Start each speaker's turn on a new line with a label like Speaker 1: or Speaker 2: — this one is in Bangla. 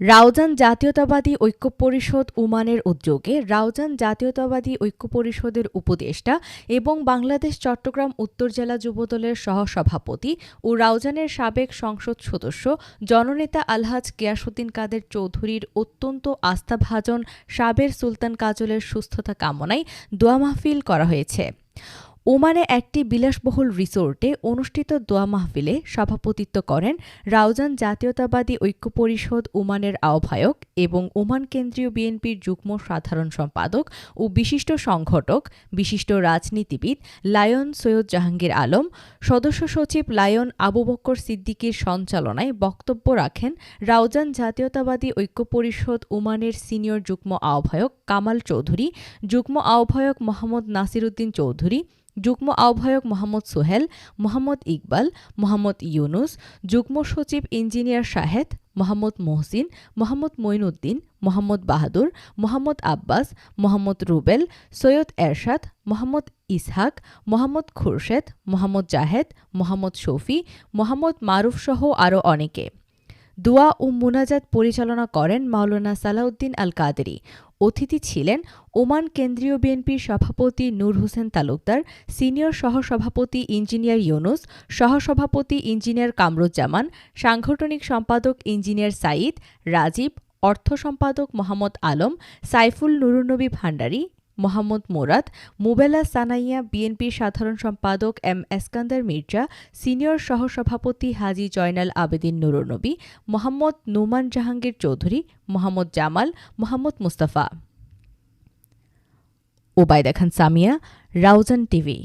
Speaker 1: রাউজান জাতীয়তাবাদী ঐক্য পরিষদ উমানের উদ্যোগে রাউজান জাতীয়তাবাদী ঐক্য পরিষদের উপদেষ্টা এবং বাংলাদেশ চট্টগ্রাম উত্তর জেলা যুবদলের সহসভাপতি ও রাউজানের সাবেক সংসদ সদস্য জননেতা আলহাজ গিয়াসুদ্দিন কাদের চৌধুরীর অত্যন্ত আস্থাভাজন সাবের সুলতান কাজলের সুস্থতা কামনায় দোয়া মাহফিল করা হয়েছে। ওমানে একটি বিলাসবহুল রিসোর্টে অনুষ্ঠিত দোয়া মাহফিলে সভাপতিত্ব করেন রাউজান জাতীয়তাবাদী ঐক্য পরিষদ ওমানের আহ্বায়ক এবং ওমান কেন্দ্রীয় বিএনপির যুগ্ম সাধারণ সম্পাদক ও বিশিষ্ট সংগঠক, বিশিষ্ট রাজনীতিবিদ লায়ন সৈয়দ জাহাঙ্গীর আলম, সদস্য সচিব লায়ন আবু বক্কর সিদ্দিকীর সঞ্চালনায় বক্তব্য রাখেন রাউজান জাতীয়তাবাদী ঐক্য পরিষদ ওমানের সিনিয়র যুগ্ম আহ্বায়ক কামাল চৌধুরী, যুগ্ম আহ্বায়ক মোহাম্মদ নাসিরুদ্দিন চৌধুরী যুগ্ম আহ্বায়ক মোহাম্মদ সোহেল, মোহাম্মদ ইকবাল, মোহাম্মদ ইউনুস, যুগ্ম সচিব ইঞ্জিনিয়ার শাহেদ, মোহাম্মদ মোহসিন, মোহাম্মদ মঈনুদ্দিন, মোহাম্মদ বাহাদুর, মোহাম্মদ আব্বাস, মোহাম্মদ রুবেল, সৈয়দ এরশাদ, মোহাম্মদ ইসহাক, মোহাম্মদ খুরশেদ, মোহাম্মদ জাহেদ, মোহাম্মদ শফি, মোহাম্মদ মারুফসহ আরও অনেকে। দোয়া ও মুনাজাত পরিচালনা করেন মাওলানা সালাউদ্দিন আল কাদেরি অতিথি ছিলেন ওমান কেন্দ্রীয় বিএনপির সভাপতি নূর হোসেন তালুকদার, সিনিয়র সহসভাপতি ইঞ্জিনিয়ার ইউনুস, সহসভাপতি ইঞ্জিনিয়ার কামরুজ্জামান, সাংগঠনিক সম্পাদক ইঞ্জিনিয়ার সাঈদ, রাজীব, অর্থ সম্পাদক মোহাম্মদ আলম, সাইফুল নুরুন্নবী ভান্ডারী মোহাম্মদ মোরাদ, মুবেলা সানাইয়া বিএনপির সাধারণ সম্পাদক এম এসকান্দার মির্জা, সিনিয়র সহসভাপতি হাজি জয়নাল আবেদিন নুরনবী মোহাম্মদ নুমান জাহাঙ্গীর চৌধুরী, মোহাম্মদ জামাল, মোহাম্মদ মুস্তাফা। ওবায়দা খান সামিয়া, রাউজান টিভি।